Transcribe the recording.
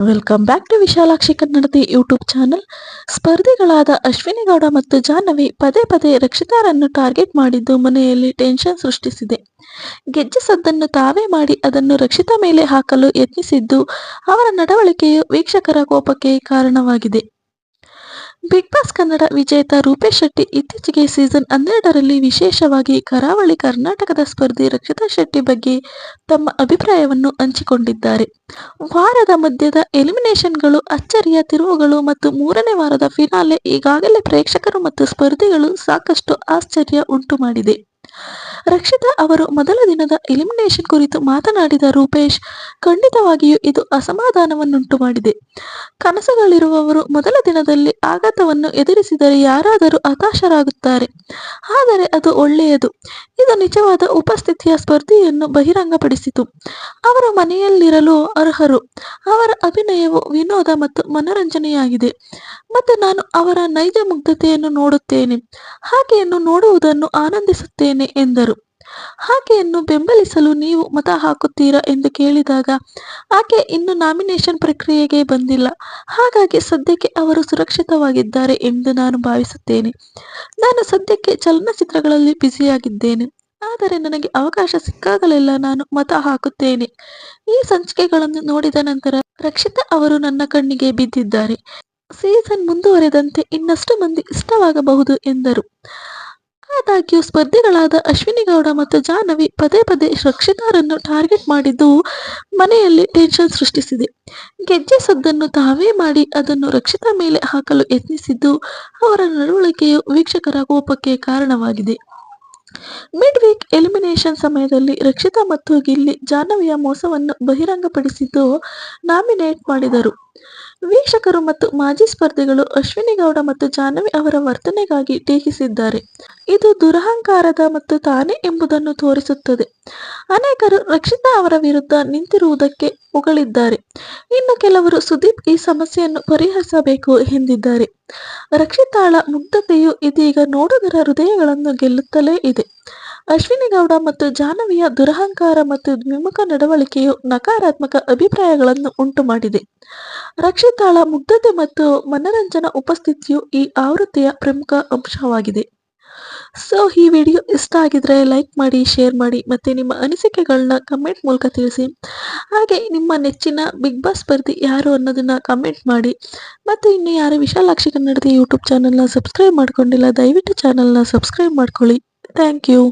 Welcome back to Vishalakshi Kannadathi YouTube channel ಸ್ಪರ್ಧಿಗಳಾದ Ashwini Gowda ಮತ್ತು ಜಾಹ್ನವಿ ಪದೇ ಪದೇ ರಕ್ಷಿತಾರನ್ನು ಟಾರ್ಗೆಟ್ ಮಾಡಿದ್ದು ಮನೆಯಲ್ಲಿ ಟೆನ್ಷನ್ ಸೃಷ್ಟಿಸಿದೆ. ಗೆಜ್ಜ ಸದ್ದನ್ನು ತಾವೇ ಮಾಡಿ ಅದನ್ನು ರಕ್ಷಿತಾ ಮೇಲೆ ಹಾಕಲು ಯತ್ನಿಸಿದ್ದು ಅವರ ನಡವಳಿಕೆಯು ವೀಕ್ಷಕರ ಕೋಪಕ್ಕೆ ಕಾರಣವಾಗಿದೆ. ಬಿಗ್ ಬಾಸ್ ಕನ್ನಡ ವಿಜೇತ ರೂಪೇಶ್ ಶೆಟ್ಟಿ ಇತ್ತೀಚೆಗೆ ಸೀಸನ್ ಹನ್ನೆರಡರಲ್ಲಿ ವಿಶೇಷವಾಗಿ ಕರಾವಳಿ ಕರ್ನಾಟಕದ ಸ್ಪರ್ಧಿ ರಕ್ಷಿತಾ ಶೆಟ್ಟಿ ಬಗ್ಗೆ ತಮ್ಮ ಅಭಿಪ್ರಾಯವನ್ನು ಹಂಚಿಕೊಂಡಿದ್ದಾರೆ. ವಾರದ ಮಧ್ಯದ ಎಲಿಮಿನೇಷನ್ಗಳು, ಅಚ್ಚರಿಯ ತಿರುವುಗಳು ಮತ್ತು ಮೂರನೇ ವಾರದ ಫಿನಾಲೆ ಈಗಾಗಲೇ ಪ್ರೇಕ್ಷಕರು ಮತ್ತು ಸ್ಪರ್ಧಿಗಳು ಸಾಕಷ್ಟು ಆಶ್ಚರ್ಯ ಉಂಟು ಮಾಡಿದೆ ರಕ್ಷಿತಾ ಅವರು ಮೊದಲ ದಿನದ ಎಲಿಮಿನೇಷನ್ ಕುರಿತು ಮಾತನಾಡಿದ ರೂಪೇಶ್, ಖಂಡಿತವಾಗಿಯೂ ಇದು ಅಸಮಾಧಾನವನ್ನುಂಟು ಮಾಡಿದೆ. ಕನಸುಗಳಿರುವವರು ಮೊದಲ ದಿನದಲ್ಲಿ ಆಘಾತವನ್ನು ಎದುರಿಸಿದರೆ ಯಾರಾದರೂ ಹತಾಶರಾಗುತ್ತಾರೆ. ಆದರೆ ಅದು ಒಳ್ಳೆಯದು. ಇದು ನಿಜವಾದ ಉಪಸ್ಥಿತಿಯ ಸ್ಪರ್ಧೆಯನ್ನು ಬಹಿರಂಗಪಡಿಸಿತು. ಅವರ ಮನೆಯಲ್ಲಿರಲು ಅರ್ಹರು. ಅವರ ಅಭಿನಯವು ವಿನೋದ ಮತ್ತು ಮನೋರಂಜನೆಯಾಗಿದೆ. ಮತ್ತು ನಾನು ಅವರ ನೈಜ ಮುಗ್ಧತೆಯನ್ನು ನೋಡುತ್ತೇನೆ. ಹಾಗೆಯನ್ನು ನೋಡುವುದನ್ನು ಆನಂದಿಸುತ್ತೇನೆ, ಎಂದರು. ಆಕೆಯನ್ನು ಬೆಂಬಲಿಸಲು ನೀವು ಮತ ಹಾಕುತ್ತೀರಾ ಎಂದು ಕೇಳಿದಾಗ, ಆಕೆ ಇನ್ನು ನಾಮಿನೇಷನ್ ಪ್ರಕ್ರಿಯೆಗೆ ಬಂದಿಲ್ಲ. ಹಾಗಾಗಿ ಸದ್ಯಕ್ಕೆ ಅವರು ಸುರಕ್ಷಿತವಾಗಿದ್ದಾರೆ ಎಂದು ನಾನು ಭಾವಿಸುತ್ತೇನೆ. ನಾನು ಸದ್ಯಕ್ಕೆ ಚಲನಚಿತ್ರಗಳಲ್ಲಿ ಬ್ಯುಸಿಯಾಗಿದ್ದೇನೆ. ಆದರೆ ನನಗೆ ಅವಕಾಶ ಸಿಕ್ಕಾಗಲೆಲ್ಲ ನಾನು ಮತ ಹಾಕುತ್ತೇನೆ. ಈ ಸಂಚಿಕೆಗಳನ್ನು ನೋಡಿದ ನಂತರ ರಕ್ಷಿತಾ ಅವರು ನನ್ನ ಕಣ್ಣಿಗೆ ಬಿದ್ದಿದ್ದಾರೆ. ಸೀಸನ್ ಮುಂದುವರೆದಂತೆ ಇನ್ನಷ್ಟು ಮಂದಿ ಇಷ್ಟವಾಗಬಹುದು ಎಂದರು. ಆದಾಗ್ಯೂ ಸ್ಪರ್ಧಿಗಳಾದ ಅಶ್ವಿನಿ ಗೌಡ ಮತ್ತು ಜಾಹ್ನವಿ ಪದೇ ಪದೇ ರಕ್ಷಿತಾರನ್ನು ಟಾರ್ಗೆಟ್ ಮಾಡಿದ್ದು ಮನೆಯಲ್ಲಿ ಟೆನ್ಷನ್ ಸೃಷ್ಟಿಸಿದೆ. ಗೆಜ್ಜೆ ಸದ್ದನ್ನು ತಾವೇ ಮಾಡಿ ಅದನ್ನು ರಕ್ಷಿತಾ ಮೇಲೆ ಹಾಕಲು ಯತ್ನಿಸಿದ್ದು ಅವರ ನಡವಳಿಕೆಯು ವೀಕ್ಷಕರ ಕೋಪಕ್ಕೆ ಕಾರಣವಾಗಿದೆ. ಮಿಡ್ ವೀಕ್ ಎಲಿಮಿನೇಷನ್ ಸಮಯದಲ್ಲಿ ರಕ್ಷಿತಾ ಮತ್ತು ಗಿಲ್ಲಿ ಜಾಹ್ನವಿಯ ಮೋಸವನ್ನು ಬಹಿರಂಗಪಡಿಸಿದ್ದು ನಾಮಿನೇಟ್ ಮಾಡಿದರು. ವೀಕ್ಷಕರು ಮತ್ತು ಮಾಜಿ ಸ್ಪರ್ಧಿಗಳು ಅಶ್ವಿನಿ ಗೌಡ ಮತ್ತು ಜಾಹ್ನವಿ ಅವರ ವರ್ತನೆಗಾಗಿ ಟೀಕಿಸಿದ್ದಾರೆ. ಇದು ದುರಹಂಕಾರದ ಮತ್ತು ತಾನೇ ಎಂಬುದನ್ನು ತೋರಿಸುತ್ತದೆ. ಅನೇಕರು ರಕ್ಷಿತಾ ಅವರ ವಿರುದ್ಧ ನಿಂತಿರುವುದಕ್ಕೆ ಹೊಗಳಿದ್ದಾರೆ. ಇನ್ನು ಕೆಲವರು ಸುದೀಪ್ ಈ ಸಮಸ್ಯೆಯನ್ನು ಪರಿಹರಿಸಬೇಕು ಎಂದಿದ್ದಾರೆ. ರಕ್ಷಿತಾಳ ಮುಗ್ಧತೆಯು ಇದೀಗ ನೋಡುಗರ ಹೃದಯಗಳನ್ನು ಗೆಲ್ಲುತ್ತಲೇ ಇದೆ. ಅಶ್ವಿನಿ ಗೌಡ ಮತ್ತು ಜಾಹ್ನವಿಯ ದುರಹಂಕಾರ ಮತ್ತು ದ್ವಿಮುಖ ನಡವಳಿಕೆಯು ನಕಾರಾತ್ಮಕ ಅಭಿಪ್ರಾಯಗಳನ್ನು ಉಂಟು ಮಾಡಿದೆ. ರಕ್ಷಿತಾಳ ಮುಗ್ಧತೆ ಮತ್ತು ಮನರಂಜನಾ ಉಪಸ್ಥಿತಿಯು ಈ ಆವೃತ್ತಿಯ ಪ್ರಮುಖ ಅಂಶವಾಗಿದೆ. ಸೊ, ಈ ವಿಡಿಯೋ ಇಷ್ಟ ಆಗಿದ್ರೆ ಲೈಕ್ ಮಾಡಿ, ಶೇರ್ ಮಾಡಿ ಮತ್ತು ನಿಮ್ಮ ಅನಿಸಿಕೆಗಳನ್ನ ಕಮೆಂಟ್ ಮೂಲಕ ತಿಳಿಸಿ. ಹಾಗೆ ನಿಮ್ಮ ನೆಚ್ಚಿನ ಬಿಗ್ ಬಾಸ್ ಸ್ಪರ್ಧಿ ಯಾರು ಅನ್ನೋದನ್ನ ಕಮೆಂಟ್ ಮಾಡಿ. ಮತ್ತು ಇನ್ನು ಯಾರು ವಿಶಾಲಾಕ್ಷಿ ಕನ್ನಡದ ಯೂಟ್ಯೂಬ್ ಚಾನಲ್ನ ಸಬ್ಸ್ಕ್ರೈಬ್ ಮಾಡ್ಕೊಂಡಿಲ್ಲ, ದಯವಿಟ್ಟು ಚಾನಲ್ನ ಸಬ್ಸ್ಕ್ರೈಬ್ ಮಾಡ್ಕೊಳ್ಳಿ. Thank you.